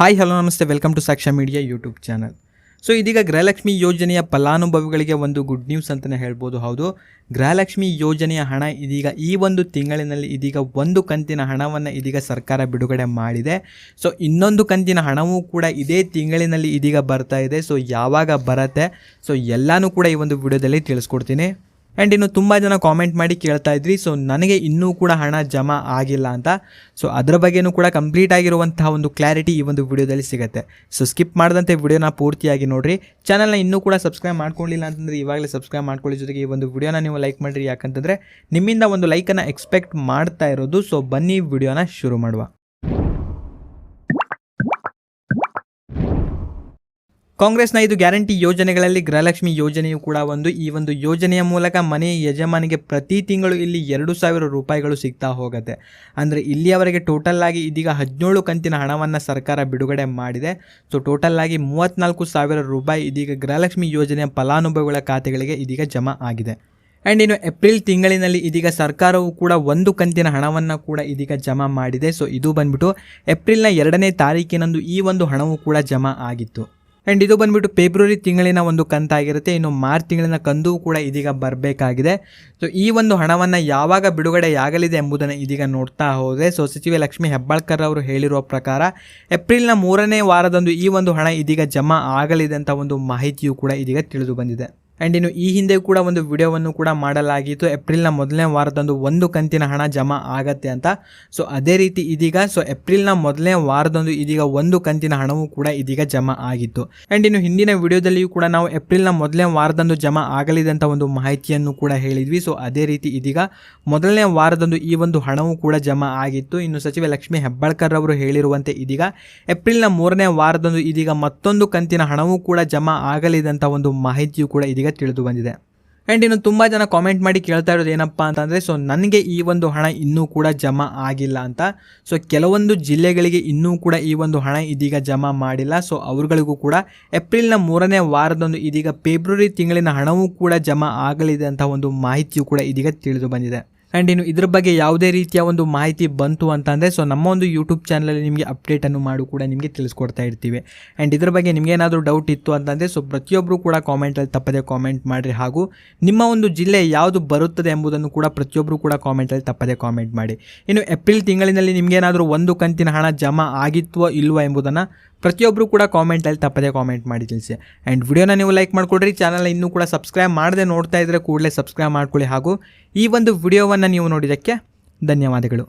Hi hello ನಮಸ್ತೆ. Welcome to Saksha media YouTube channel so ಇದೀಗ ಗೃಹಲಕ್ಷ್ಮಿ ಯೋಜನೆಯ ಫಲಾನುಭವಿಗಳಿಗೆ ಒಂದು ಗುಡ್ ನ್ಯೂಸ್ ಅಂತಲೇ ಹೇಳ್ಬೋದು. ಹೌದು. ಗೃಹಲಕ್ಷ್ಮಿ ಯೋಜನೆಯ ಹಣ ಇದೀಗ ಈ ಒಂದು ತಿಂಗಳಿನಲ್ಲಿ ಇದೀಗ ಒಂದು ಕಂತಿನ ಹಣವನ್ನು ಇದೀಗ ಸರ್ಕಾರ ಬಿಡುಗಡೆ ಮಾಡಿದೆ. ಸೊ ಇನ್ನೊಂದು ಕಂತಿನ ಹಣವೂ ಕೂಡ ಇದೇ ತಿಂಗಳಿನಲ್ಲಿ ಇದೀಗ ಬರ್ತಾ ಇದೆ. ಸೊ ಯಾವಾಗ ಬರುತ್ತೆ? ಸೊ ಎಲ್ಲನೂ ಕೂಡ ಈ ಒಂದು ವಿಡಿಯೋದಲ್ಲಿ ತಿಳಿಸ್ಕೊಡ್ತೀನಿ. ಆ್ಯಂಡ್ ಇನ್ನು ತುಂಬ ಜನ ಕಾಮೆಂಟ್ ಮಾಡಿ ಕೇಳ್ತಾ ಇದ್ರಿ ಸೊ ನನಗೆ ಇನ್ನೂ ಕೂಡ ಹಣ ಜಮಾ ಆಗಿಲ್ಲ ಅಂತ. ಸೊ ಅದರ ಬಗ್ಗೆನೂ ಕೂಡ ಕಂಪ್ಲೀಟ್ ಆಗಿರುವಂತಹ ಒಂದು ಕ್ಲಾರಿಟಿ ಈ ಒಂದು ವಿಡಿಯೋದಲ್ಲಿ ಸಿಗುತ್ತೆ. ಸೊ ಸ್ಕಿಪ್ ಮಾಡದಂತೆ ವಿಡಿಯೋನ ಪೂರ್ತಿಯಾಗಿ ನೋಡಿರಿ. ಚಾನಲ್ನ ಇನ್ನೂ ಕೂಡ ಸಬ್ಸ್ಕ್ರೈಬ್ ಮಾಡ್ಕೊಳ್ಳಿಲ್ಲ ಅಂತಂದರೆ ಇವಾಗಲೇ ಸಬ್ಸ್ಕ್ರೈಬ್ ಮಾಡ್ಕೊಳ್ಳಿ ಜೊತೆಗೆ ಈ ಒಂದು ವಿಡಿಯೋನ ನೀವು ಲೈಕ್ ಮಾಡಿರಿ. ಯಾಕಂತಂದರೆ ನಿಮ್ಮಿಂದ ಒಂದು ಲೈಕನ್ನು ಎಕ್ಸ್ಪೆಕ್ಟ್ ಮಾಡ್ತಾ ಇರೋದು. ಸೊ ಬನ್ನಿ ವಿಡಿಯೋನ ಶುರು ಮಾಡುವ. ಕಾಂಗ್ರೆಸ್ನ ಇದು ಗ್ಯಾರಂಟಿ ಯೋಜನೆಗಳಲ್ಲಿ ಗೃಹಲಕ್ಷ್ಮಿ ಯೋಜನೆಯು ಕೂಡ ಒಂದು. ಈ ಒಂದು ಯೋಜನೆಯ ಮೂಲಕ ಮನೆಯ ಯಜಮಾನಿಗೆ ಪ್ರತಿ ತಿಂಗಳು ಇಲ್ಲಿ ಎರಡು ಸಾವಿರ ರೂಪಾಯಿಗಳು ಸಿಗ್ತಾ ಹೋಗುತ್ತೆ. ಅಂದರೆ ಇಲ್ಲಿಯವರೆಗೆ ಟೋಟಲ್ ಆಗಿ ಇದೀಗ ಹದಿನೇಳು ಕಂತಿನ ಹಣವನ್ನು ಸರ್ಕಾರ ಬಿಡುಗಡೆ ಮಾಡಿದೆ. ಸೊ ಟೋಟಲ್ ಆಗಿ ಮೂವತ್ತ್ನಾಲ್ಕು ಸಾವಿರ ರೂಪಾಯಿ ಇದೀಗ ಗೃಹಲಕ್ಷ್ಮಿ ಯೋಜನೆಯ ಫಲಾನುಭವಿಗಳ ಖಾತೆಗಳಿಗೆ ಇದೀಗ ಜಮಾ ಆಗಿದೆ. ಆ್ಯಂಡ್ ಇನ್ನು ಏಪ್ರಿಲ್ ತಿಂಗಳಿನಲ್ಲಿ ಇದೀಗ ಸರ್ಕಾರವು ಕೂಡ ಒಂದು ಕಂತಿನ ಹಣವನ್ನು ಕೂಡ ಇದೀಗ ಜಮಾ ಮಾಡಿದೆ. ಸೊ ಇದು ಬಂದ್ಬಿಟ್ಟು ಏಪ್ರಿಲ್ನ ಎರಡನೇ ತಾರೀಕಿನಂದು ಈ ಒಂದು ಹಣವು ಕೂಡ ಜಮಾ ಆಗಿತ್ತು. ಆ್ಯಂಡ್ ಇದು ಬಂದ್ಬಿಟ್ಟು ಫೆಬ್ರವರಿ ತಿಂಗಳಿನ ಒಂದು ಕಂತಾಗಿರುತ್ತೆ. ಇನ್ನು ಮಾರ್ಚ್ ತಿಂಗಳಿನ ಕಂದು ಕೂಡ ಇದೀಗ ಬರಬೇಕಾಗಿದೆ. ಸೊ ಈ ಒಂದು ಹಣವನ್ನು ಯಾವಾಗ ಬಿಡುಗಡೆಯಾಗಲಿದೆ ಎಂಬುದನ್ನು ಇದೀಗ ನೋಡ್ತಾ ಹೋದರೆ ಸೊ ಸಚಿವೆ ಲಕ್ಷ್ಮಿ ಹೆಬ್ಬಾಳ್ಕರ್ ಅವರು ಹೇಳಿರುವ ಪ್ರಕಾರ, ಏಪ್ರಿಲ್ನ ಮೂರನೇ ವಾರದಂದು ಈ ಒಂದು ಹಣ ಇದೀಗ ಜಮಾ ಆಗಲಿದೆ ಅಂತ ಒಂದು ಮಾಹಿತಿಯು ಕೂಡ ಇದೀಗ ತಿಳಿದು ಬಂದಿದೆ. ಆ್ಯಂಡ್ ಇನ್ನು ಈ ಹಿಂದೆ ಕೂಡ ಒಂದು ವಿಡಿಯೋವನ್ನು ಕೂಡ ಮಾಡಲಾಗಿತ್ತು. ಏಪ್ರಿಲ್ನ ಮೊದಲನೇ ವಾರದಂದು ಒಂದು ಕಂತಿನ ಹಣ ಜಮಾ ಆಗತ್ತೆ ಅಂತ. ಸೊ ಅದೇ ರೀತಿ ಇದೀಗ ಸೊ ಏಪ್ರಿಲ್ನ ಮೊದಲನೇ ವಾರದಂದು ಇದೀಗ ಒಂದು ಕಂತಿನ ಹಣವೂ ಕೂಡ ಇದೀಗ ಜಮಾ ಆಗಿತ್ತು. ಆ್ಯಂಡ್ ಇನ್ನು ಹಿಂದಿನ ವಿಡಿಯೋದಲ್ಲಿಯೂ ಕೂಡ ನಾವು ಏಪ್ರಿಲ್ನ ಮೊದಲನೇ ವಾರದಂದು ಜಮಾ ಆಗಲಿದೆ ಅಂತ ಒಂದು ಮಾಹಿತಿಯನ್ನು ಕೂಡ ಹೇಳಿದ್ವಿ. ಸೊ ಅದೇ ರೀತಿ ಇದೀಗ ಮೊದಲನೇ ವಾರದಂದು ಈ ಒಂದು ಹಣವೂ ಕೂಡ ಜಮಾ ಆಗಿತ್ತು. ಇನ್ನು ಸಚಿವೆ ಲಕ್ಷ್ಮೀ ಹೆಬ್ಬಾಳ್ಕರ್ ಅವರು ಹೇಳಿರುವಂತೆ ಇದೀಗ ಏಪ್ರಿಲ್ನ ಮೂರನೇ ವಾರದಂದು ಇದೀಗ ಮತ್ತೊಂದು ಕಂತಿನ ಹಣವೂ ಕೂಡ ಜಮಾ ಆಗಲಿದೆ ಅಂತ ಒಂದು ಮಾಹಿತಿಯು ಕೂಡ ಇದೀಗ ತಿಳಿದು ಬಂದಿದೆ. ಆ್ಯಂಡ್ ಇನ್ನು ತುಂಬ ಜನ ಕಾಮೆಂಟ್ ಮಾಡಿ ಕೇಳ್ತಾ ಇರೋದು ಏನಪ್ಪ ಅಂತಂದರೆ ಸೊ ನನಗೆ ಈ ಒಂದು ಹಣ ಇನ್ನೂ ಕೂಡ ಜಮಾ ಆಗಿಲ್ಲ ಅಂತ. ಸೊ ಕೆಲವೊಂದು ಜಿಲ್ಲೆಗಳಿಗೆ ಇನ್ನೂ ಕೂಡ ಈ ಒಂದು ಹಣ ಇದೀಗ ಜಮಾ ಮಾಡಿಲ್ಲ. ಸೊ ಅವರುಗಳಿಗೂ ಕೂಡ ಏಪ್ರಿಲ್ನ ಮೂರನೇ ವಾರದೊಂದು ಇದೀಗ ಫೆಬ್ರವರಿ ತಿಂಗಳಿನ ಹಣವೂ ಕೂಡ ಜಮಾ ಆಗಲಿದೆ ಅಂತ ಒಂದು ಮಾಹಿತಿಯು ಕೂಡ ಇದೀಗ ತಿಳಿದು ಬಂದಿದೆ. ಆ್ಯಂಡ್ ಇನ್ನು ಇದ್ರ ಬಗ್ಗೆ ಯಾವುದೇ ರೀತಿಯ ಒಂದು ಮಾಹಿತಿ ಬಂತು ಅಂತಂದರೆ ಸೊ ನಮ್ಮ ಒಂದು ಯೂಟ್ಯೂಬ್ ಚಾನಲಲ್ಲಿ ನಿಮಗೆ ಅಪ್ಡೇಟನ್ನು ಮಾಡು ಕೂಡ ನಿಮಗೆ ತಿಳಿಸ್ಕೊಡ್ತಾ ಇರ್ತೀವಿ. ಆ್ಯಂಡ್ ಇದ್ರ ಬಗ್ಗೆ ನಿಮಗೇನಾದರೂ ಡೌಟ್ ಇತ್ತು ಅಂತಂದರೆ ಸೊ ಪ್ರತಿಯೊಬ್ಬರು ಕೂಡ ಕಾಮೆಂಟಲ್ಲಿ ತಪ್ಪದೆ ಕಾಮೆಂಟ್ ಮಾಡಿರಿ ಹಾಗೂ ನಿಮ್ಮ ಒಂದು ಜಿಲ್ಲೆ ಯಾವುದು ಬರುತ್ತದೆ ಎಂಬುದನ್ನು ಕೂಡ ಪ್ರತಿಯೊಬ್ಬರು ಕೂಡ ಕಾಮೆಂಟಲ್ಲಿ ತಪ್ಪದೆ ಕಾಮೆಂಟ್ ಮಾಡಿ. ಇನ್ನು ಏಪ್ರಿಲ್ ತಿಂಗಳಿನಲ್ಲಿ ನಿಮಗೇನಾದರೂ ಒಂದು ಕಂತಿನ ಹಣ ಜಮಾ ಆಗಿತ್ತೋ ಇಲ್ವೋ ಎಂಬುದನ್ನು ಪ್ರತಿಯೊಬ್ಬರು ಕೂಡ ಕಾಮೆಂಟಲ್ಲಿ ತಪ್ಪದೆ ಕಾಮೆಂಟ್ ಮಾಡಿ ತಿಳಿಸಿ. ಆ್ಯಂಡ್ ವಿಡಿಯೋನ ನೀವು ಲೈಕ್ ಮಾಡಿಕೊಡ್ರಿ ಚಾನಲ್ ಇನ್ನೂ ಕೂಡ ಸಬ್ಸ್ಕ್ರೈಬ್ ಮಾಡದೆ ನೋಡ್ತಾ ಇದ್ದರೆ ಕೂಡಲೇ ಸಬ್ಸ್ಕ್ರೈಬ್ ಮಾಡ್ಕೊಳ್ಳಿ ಹಾಗೂ ಈ ಒಂದು ವಿಡಿಯೋವನ್ನು ನೀವು ನೋಡಿದ್ದಕ್ಕೆ ಧನ್ಯವಾದಗಳು.